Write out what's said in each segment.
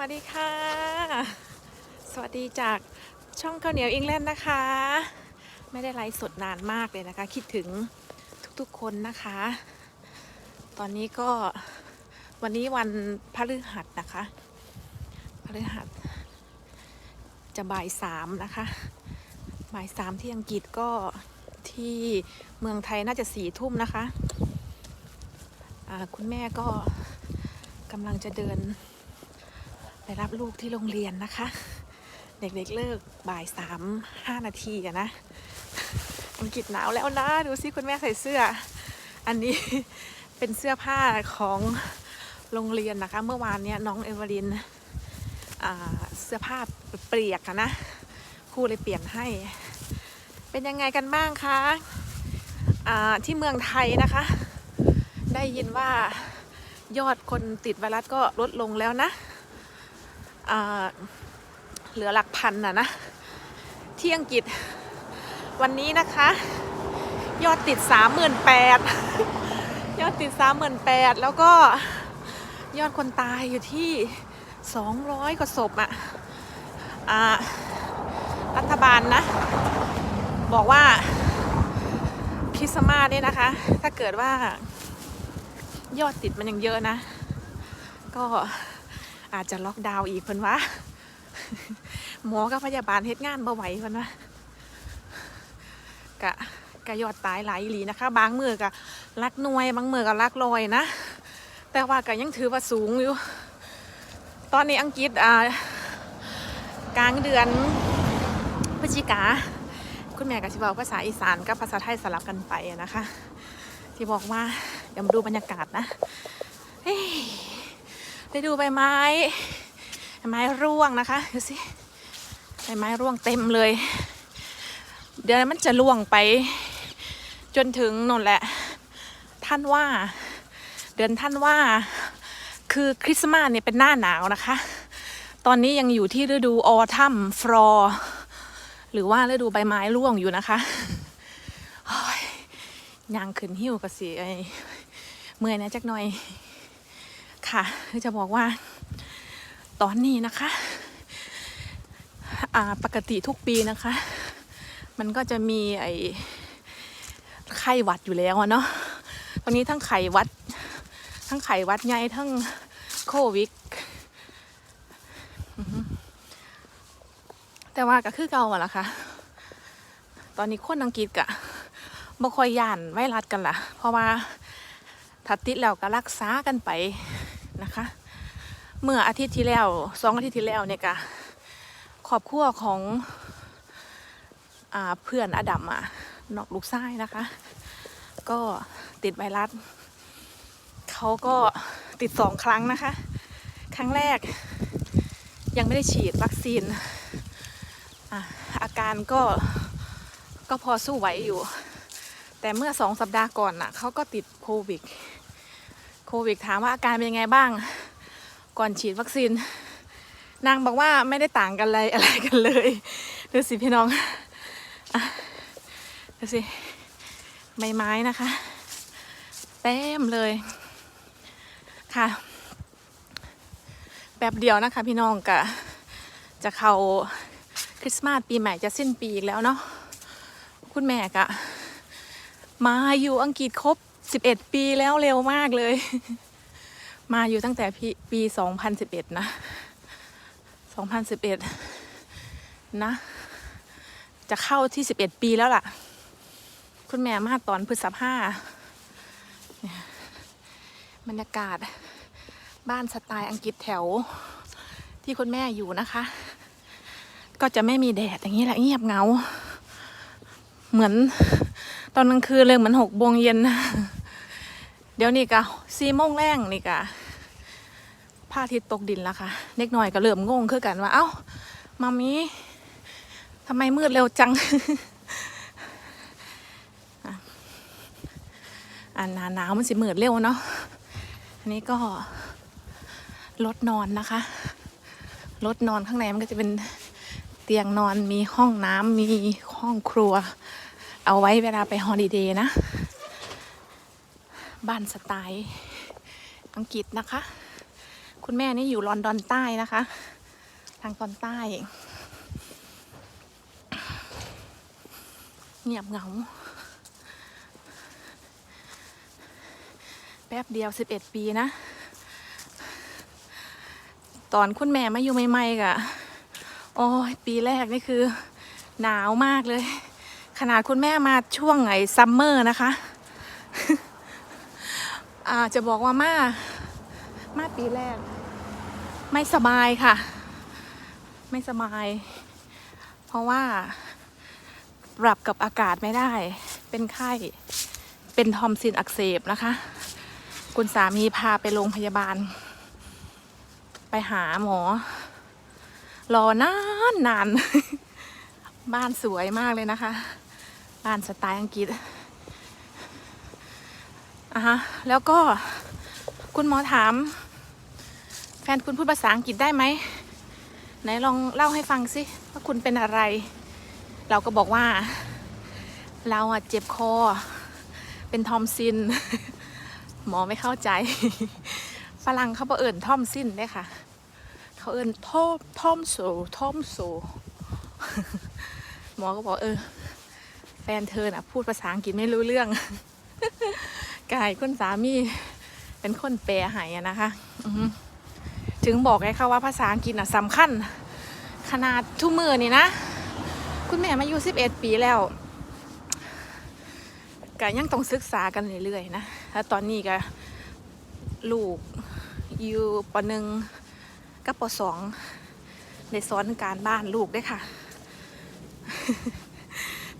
วัสดีค่ะ สวัสดีจากช่องข้าวเหนียวอิงแลนด์นะคะ ไม่ได้ไลฟ์สดนานมากเลยนะคะ คิดถึงทุกๆคนนะคะ ตอนนี้ก็วันนี้วันพฤหัสนะคะพฤหัส จะบ่ายสามนะคะบ่ายสามที่อังกฤษก็ที่เมืองไทยน่าจะสี่ทุ่มนะคะอ่าคุณแม่ก็กำลังจะเดิน รับลูกที่โรงเรียนนะคะ เด็กๆเลิกบ่ายสามห้านาทีอะนะอังกฤษหนาวแล้วนะ ดูสิคุณแม่ใส่เสื้อ อันนี้เป็นเสื้อผ้าของโรงเรียนนะคะ เมื่อวานเนี้ยน้องเอเวอรินเสื้อผ้าเปียกนะครูเลยเปลี่ยนให้ เป็นยังไงกันบ้างคะที่เมืองไทยนะคะ ได้ยินว่ายอดคนติดไวรัสก็ลดลงแล้วนะ เหลือหลักพันนะนะ ที่อังกฤษวันนี้นะคะ ยอดติด 38,000 ยอดติด 38,000 แล้วก็ยอดคนตายอยู่ที่ 200 กว่าศพอะอะรัฐบาลนะ บอกว่าคริสต์มาสเนี่ยนะคะ ถ้าเกิดว่ายอดติดมันยังเยอะนะ ก็ อาจจะล็อกดาวน์อีกเพิ่นวะหมอกับพยาบาลเฮ็ดงานบ่ไหวเพิ่นวะกะกะยอดตายหลายหลีนะคะ บางมือกะลักหน่วย บางมือกะลักลอยนะ แต่ว่ากะยังถือว่าสูงอยู่ ตอนนี้อังกฤษอ่ากลางเดือนพฤศจิกา คุณแม่กับชิบอกภาษาอีสานกับภาษาไทยสลับกันไปนะคะ ที่บอกว่าเดี๋ยวมาดูบรรยากาศนะ เฮ้ ได้ดูใบไม้ใบไม้ร่วงนะคะดูสิใบไม้ร่วงเต็มเลย เดี๋ยวมันจะร่วงไป จนถึงนนแหละ ท่านว่า เดือนท่านว่า คือคริสต์มาสเนี่ยเป็นหน้าหนาวนะคะ ตอนนี้ยังอยู่ที่ฤดูออทัมฟลอหรือว่าฤดูใบไม้ร่วงอยู่นะคะยยางขึ้นหิ้วกระสีไอเมื่อยนะจักหน่อย ค่ะจะบอกว่า ตอนนี้นะคะ อ่าปกติทุกปีนะคะ มันก็จะมีไอ้ไข้หวัดอยู่แล้วเนาะตอนนี้ทั้งไข้หวัด ทั้งไข้หวัดใหญ่ทั้งโควิดแต่ว่าก็คือเก่าอะล่ะค่ะ ตอนนี้คนอังกฤษกะบ่ค่อยย่านไวรัสกันล่ะ เพราะว่าถ้าติดแล้วก็รักษากันไป นะคะ เมื่ออาทิตย์ที่แล้วสองอาทิตย์ที่แล้วเนี่ยก็ครอบครัวของอเพื่อนอดัมอะนอกลูกไส้นะคะ ก็ติดไวรัสเขาก็ติดสองครั้งนะคะ ครั้งแรกยังไม่ได้ฉีดวัคซีนออาการก็ก็พอสู้ไหวอยู่ แต่เมื่อสองสัปดาห์ก่อนน่ะเขาก็ติดโควิด ควิดถามว่าอาการเป็นยังไงบ้าง ก่อนฉีดวัคซีน นางบอกว่าไม่ได้ต่างกันเลยอะไรกันเลยดูสิพี่น้องอดูสิใบไม้นะคะเต็มเลยค่ะแบบเดียวนะคะ พี่น้องกะจะเข้าคริสต์มาสปีใหม่จะสิ้นปีอีกแล้วเนาะคุณแม่กะมาอยู่อังกฤษครบ 11 ปีแล้วเร็วมากเลย มาอยู่ตั้งแต่ปี 2011 นะ 2011 นะ จะเข้าที่ 11 ปีแล้วล่ะ คุณแม่มาตอนพฤษภาบรรยากาศบ้านสไตล์อังกฤษแถวที่คุณแม่อยู่นะคะ ก็จะไม่มีแดดอย่างนี้แหละเงียบเงา เหมือนตอนกลางคืนเลยเหมือนหกโมงเย็น เดี๋ยวนี่กะสี่โมงแรงนี่กะพระอาทิตย์ตกดินแล้วค่ะเด็กหน่อยก็เริ่มงงคือกันว่า เอ้ามามีทำไมมืดเร็วจังอะอ่าหนาหนาวมันสิมืดเร็วเนาะอันนี้ก็รถนอนนะคะรถนอนข้างในมันก็จะเป็นเตียงนอนมีห้องน้ำมีห้องครัว เอาไว้เวลาไปฮอลิเดย์นะ บ้านสไตล์อังกฤษนะคะ คุณแม่นี่อยู่ลอนดอนใต้นะคะ ทางตอนใต้ เงียบเหงา แป๊บเดียว11ปีนะ ตอนคุณแม่มาอยู่ใหม่ๆกะโอ้ยปีแรกนี่คือ หนาวมากเลย ขนาดคุณแม่มาช่วงไอซัมเมอร์นะคะ อาจะบอกว่ามามาปีแรก ไม่สบายค่ะ ไม่สบาย เพราะว่าปรับกับอากาศไม่ได้ เป็นไข้ เป็นทอมซินอักเสบนะคะ คุณสามีพาไปโรงพยาบาล ไปหาหมอ รอนานนาน บ้านสวยมากเลยนะคะ บ้านสไตล์อังกฤษ อะฮะแล้วก็คุณหมอถาม แฟนคุณพูดภาษาอังกฤษได้ไหมไหนลองเล่าให้ฟังสิว่าคุณเป็นอะไร เราก็บอกว่า เราอะเจ็บคอ เป็นทอมซิน หมอไม่เข้าใจ ฝรั่งเขาบอกเอิ่นทอมซินได้ค่ะ เขาเอิ่นทอมทอมโซทอมโซ หมอก็บอกเออ แฟนเธอน่ะ พูดภาษาอังกฤษไม่รู้เรื่อง กายคุณสามีเป็นคนแปลให้นะคะถึงบอกไงคะว่าภาษาอังกฤษน่ะสำคัญ ขนาดทุกมือนี่นะ คุณแม่มาอายุ11ปีแล้วก็ยังต้องศึกษากันเรื่อยๆนะแล้วตอนนี้ก็ลูกอยู่ปหนึ่งกับปสองได้สอนการบ้านลูกด้วยค่ะ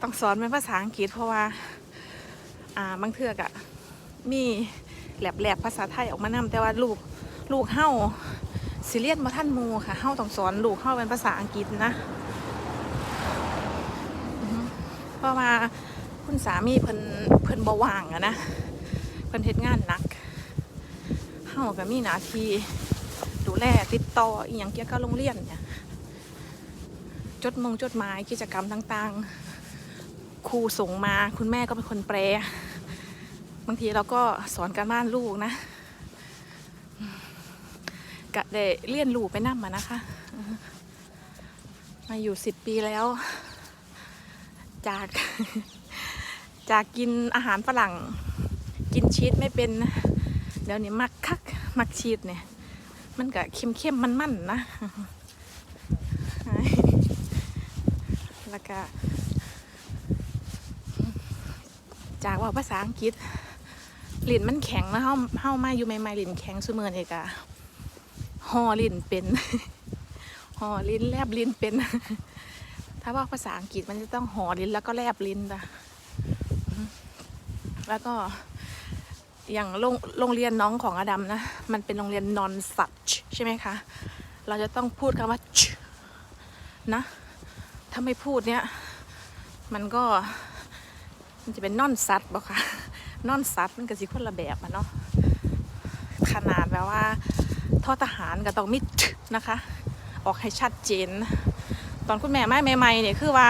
ต้องสอนเป็นภาษาอังกฤษเพราะว่า อ่าบางเทือกอะ มีแหลบๆภาษาไทยออกมานำแต่ว่าลูกลูกเฮาสิเลียนมาท่านมูค่ะเฮาต้องสอนลูกเฮาเป็นภาษาอังกฤษนะเพราะว่าคุณสามีเพิ่นเพิ่นบ่ว่างอะนะเพิ่นเฮ็ดงานหนักเฮาก็มีหน้าที่ดูแลติดต่ออีหยังเกี่ยวกับโรงเรียนเนี่ยจดมงจดหมายกิจกรรมต่างๆครูส่งมาคุณแม่ก็เป็นคนแปลางทีเราก็สอนการบ้านลูกนะกะได้เรียนรู้ไปนั่มานะคะ มาอยู่สิบปีแล้ว จาก จากกินอาหารฝรั่ง กินชีสไม่เป็นเดี๋ยวนี้มักคัก มักชีสเนี่ย มันก็เค็มเข้มมันมันๆนะ แล้วก็จากว่าภาษาอังกฤษ ลิ้นมันแข็งนะเฮาเฮามาอยู่ใหม่ๆลิ้นแข็งซุมือนี่กะห่อลิ้นเป็นห่อลิ้นแลบลิ้นเป็น ถ้าว่าภาษาอังกฤษมันจะต้องห่อลิ้นแล้วก็แลบลิ้นนะอืมแล้วก็อย่างโรงโรงเรียนน้องของอดัมนะ มันเป็นโรงเรียนนอนสัตใช่ไหมคะ เราจะต้องพูดคำว่านะ ถ้าไม่พูดเนี่ยมันก็ มันจะเป็นนอนสัตบอกค่ะ นอนสัตว์มันก็สิคนละแบบอะเนาะขนาดแบบว่าทอทหารก็ต้องมิดนะคะ ออกให้ชัดเจน ตอนคุณแม่ไม่ใหม่ๆเนี่ยคือว่า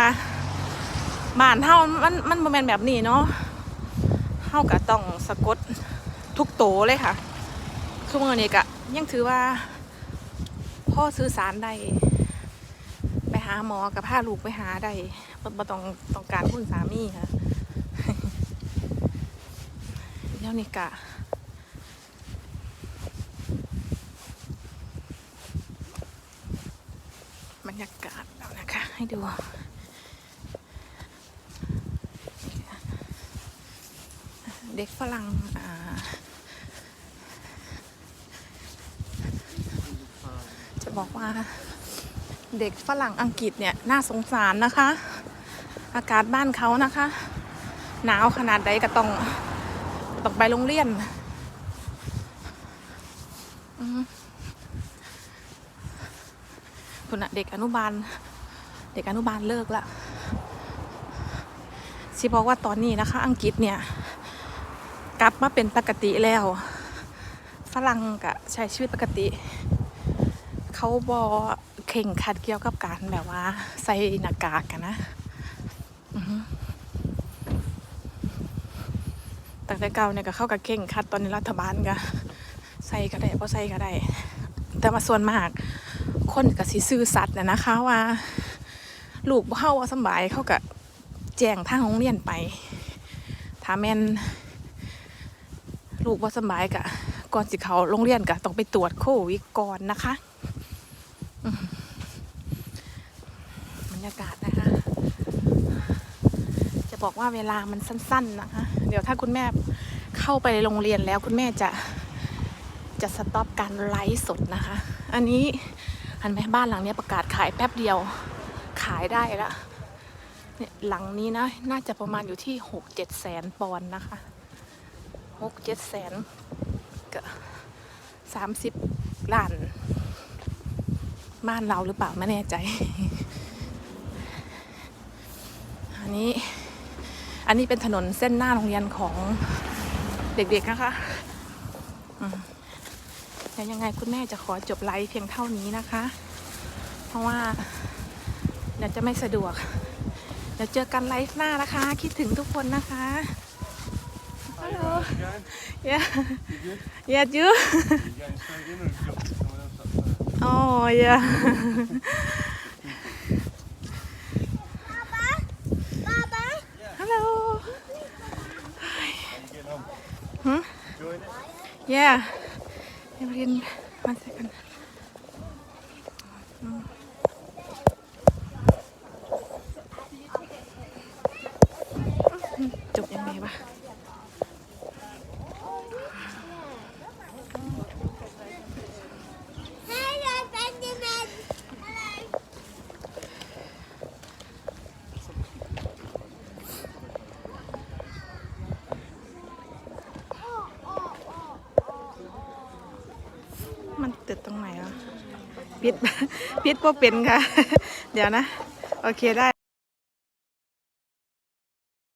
บ้านเฮามันมันบ่แม่นแบบนี้เนาะเฮาก็ต้องสะกดทุกโตเลยค่ะคือมื่อนี้ก็ยังถือว่า พ่อสื่อสารได้ไปหาหมอกับพาลูกไปหาได้บ่ต้องต้องการคุณสามีค่ะ เดี๋ยวนี้กะบรรยากาศแล้วนะคะ ให้ดูเด็กฝรั่งอ่าจะบอกว่าเด็กฝรั่งอังกฤษเนี่ย น่าสงสารนะคะ อากาศบ้านเขานะคะ หนาวขนาดใดก็ต้อง ต้องไปโรงเรียนคุณอะเด็กอนุบาล เด็กอนุบาลเลิกละสิบอกว่าตอนนี้นะคะ อังกฤษเนี่ย กลับมาเป็นปกติแล้ว ฝรั่งก็ใช้ชีวิตปกติ เขาบอเข่งขัดเกี่ยวกับการแบบว่า ใส่หน้ากากกันนะอือฮึ ตั้งแต่เก่าเนี่ยก็เข้ากับเข่งคัดตอนนี้รัฐบาลก็ใส่ก็ได้พอใส่ก็ได้ แต่ว่าส่วนมากคนก็สิซื่อสัตย์นะนะคะว่า ลูกเฮาว่าสบายเขาก็แจ้งทางโรงเรียนไปถ้าแม่นลูกว่าสบายก็ก่อนสิเขาโรงเรียนก็ต้องไปตรวจโควิดก่อนนะคะอืมบรรยากาศนะคะ จะบอกว่าเวลามันสั้น ๆนะคะ เดี๋ยวถ้าคุณแม่เข้าไปโรงเรียนแล้วคุณแม่จะจะสต็อปการไลฟ์สดนะคะ อันนี้อันแม่บ้านหลังนี้ประกาศขายแป๊บเดียวขายได้ละเนี่ยหลังนี้นะน่าจะประมาณอยู่ที่หกเจ็ดแสนปอนด์นะคะหกเจ็ดแสนก็สามสิบล้านบ้านเราหรือเปล่าไม่แน่ใจ อันนี้ อันนี้เป็นถนนเส้นหน้าโรงเรียนของเด็กๆนะคะอืมแต่ยังไงคุณแม่จะขอจบไลฟ์เพียงเท่านี้นะคะ เพราะว่าเดี๋ยวจะไม่สะดวก เดี๋ยวเจอกันไลฟ์หน้านะคะ คิดถึงทุกคนนะคะฮัลโหล yeah yeah you You going Hmm? Yeah. Yeah, we're getting... One second. ตรงไหนอะปิดปิดก็เป็นค่ะ เดี๋ยวนะ โอเคได้